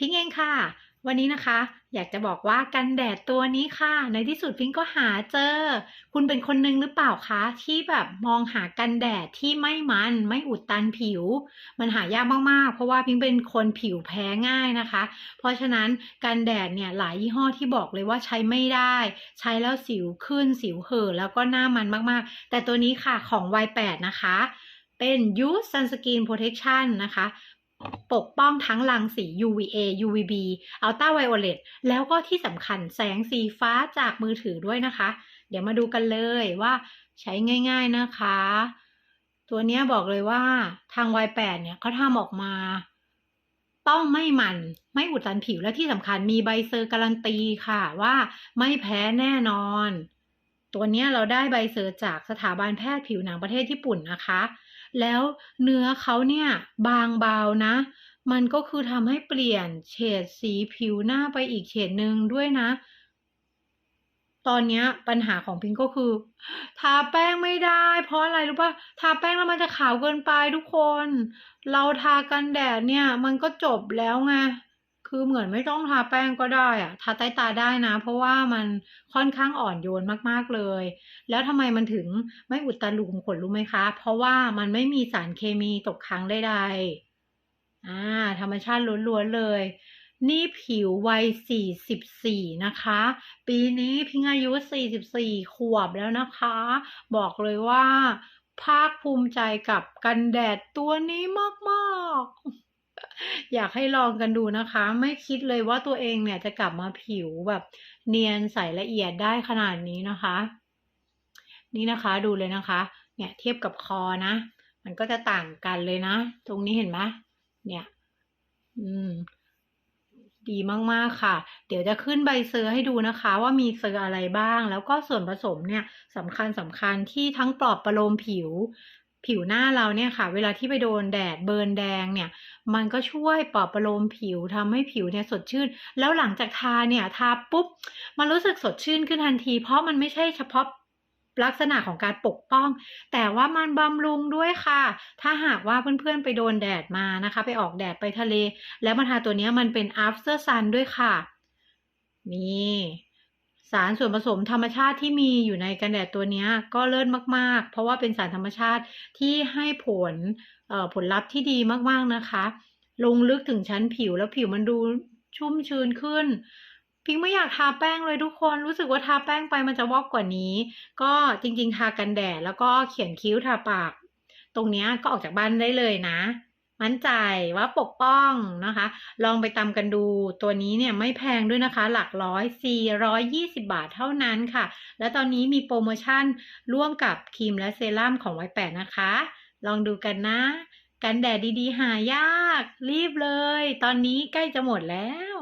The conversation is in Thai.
พิงเองค่ะ วันนี้นะคะ อยากจะบอกว่ากันแดดตัวนี้ค่ะ ในที่สุดพิงก็หาเจอ คุณเป็นคนหนึ่งหรือเปล่าคะ ที่แบบมองหากันแดดที่ไม่มันไม่อุดตันผิว มันหายากมากๆ เพราะว่าพิงเป็นคนผิวแพ้ง่ายนะคะ เพราะฉะนั้นกันแดดเนี่ยหลายยี่ห้อที่บอกเลยว่าใช้ไม่ได้ ใช้แล้วสิวขึ้นสิวเห่อแล้วก็หน้ามันมากๆ แต่ตัวนี้ค่ะของ Y8 นะคะเป็น Use Sunscreen Protection นะคะ ปกป้องทั้งรังสี UVA UVB Ultra Violet แล้วก็ที่สำคัญแสงสีฟ้าจากมือถือด้วยนะคะ เดี๋ยวมาดูกันเลยว่าใช้ง่าย ๆนะคะ ตัวนี้บอกเลยว่าทาง Y8 เนี่ยเขาทำออกมา ต้องไม่มันไม่อุดตันผิวและที่สำคัญมีใบเซอร์การันตีค่ะว่าไม่แพ้แน่นอน ตัวนี้เราได้ใบเซอร์จากสถาบันแพทย์ผิวหนังประเทศญี่ปุ่นนะคะ แล้วเนื้อเขาเนี่ยบางเบานะ มันก็คือทำให้เปลี่ยนเฉดสีผิวหน้าไปอีกเฉดหนึ่งด้วยนะ ตอนนี้ปัญหาของพิงก็คือ ทาแป้งไม่ได้ เพราะอะไรรู้ป่ะทาแป้งแล้วมันจะขาวเกินไปทุกคน เราทากันแดดเนี่ย มันก็จบแล้วไง คือเหมือนไม่ต้องทาแป้งก็ได้อะทาใต้ตาได้นะ เพราะว่ามันค่อนข้างอ่อนโยนมากๆเลย แล้วทำไมมันถึงไม่อุดตันรูขุมขนรู้ไหมคะ เพราะว่ามันไม่มีสารเคมีตกค้างใดๆอ่าธรรมชาติล้วนๆเลย นี่ผิววัย 44 นะคะ ปีนี้พิงอายุ 44 ขวบแล้วนะคะ บอกเลยว่า ภาคภูมิใจกับกันแดดตัวนี้มากๆ อยากให้ลองกันดูนะคะ ไม่คิดเลยว่าตัวเองเนี่ยจะกลับมาผิวแบบเนียนใสละเอียดได้ขนาดนี้นะคะ นี่นะคะดูเลยนะคะ เนี่ยเทียบกับคอนะ มันก็จะต่างกันเลยนะ ตรงนี้เห็นไหมเนี่ย อืมดีมากๆค่ะ เดี๋ยวจะขึ้นใบเซอร์ให้ดูนะคะ ว่ามีเซอร์อะไรบ้าง แล้วก็ส่วนผสมเนี่ยสำคัญสำคัญที่ทั้งปลอบประโลมผิว ผิวหน้าเราเนี่ยค่ะ เวลาที่ไปโดนแดดเบิร์นแดงเนี่ย มันก็ช่วยปลอบประโลมผิวทำให้ผิวเนี่ยสดชื่น แล้วหลังจากทาเนี่ยทาปุ๊บ มันรู้สึกสดชื่นขึ้นทันที เพราะมันไม่ใช่เฉพาะลักษณะของการปกป้อง แต่ว่ามันบำรุงด้วยค่ะ ถ้าหากว่าเพื่อนๆไปโดนแดดมานะคะ ไปออกแดดไปทะเล แล้วมาทาตัวนี้มันเป็น after sun ด้วยค่ะ นี่ สารส่วนผสมธรรมชาติที่มีอยู่ในกันแดดตัวนี้ก็เลิศมากๆ เพราะว่าเป็นสารธรรมชาติที่ให้ผลผลลัพธ์ที่ดีมากๆนะคะ ลงลึกถึงชั้นผิวแล้วผิวมันดูชุ่มชื้นขึ้น พิงไม่อยากทาแป้งเลยทุกคนรู้สึกว่าทาแป้งไปมันจะวอกกว่านี้ ก็จริงๆ ทากันแดดแล้วก็เขียนคิ้วทาปาก ตรงนี้ก็ออกจากบ้านได้เลยนะ มั่นใจว่าปกป้องนะคะ ลองไปตามกันดูตัวนี้เนี่ยไม่แพงด้วยนะคะ หลักร้อย 420 บาทเท่านั้นค่ะ และตอนนี้มีโปรโมชั่นร่วมกับครีมและเซรั่มของไวแปดนะคะ ลองดูกันนะ กันแดดดีๆ หายาก รีบเลย ตอนนี้ใกล้จะหมดแล้ว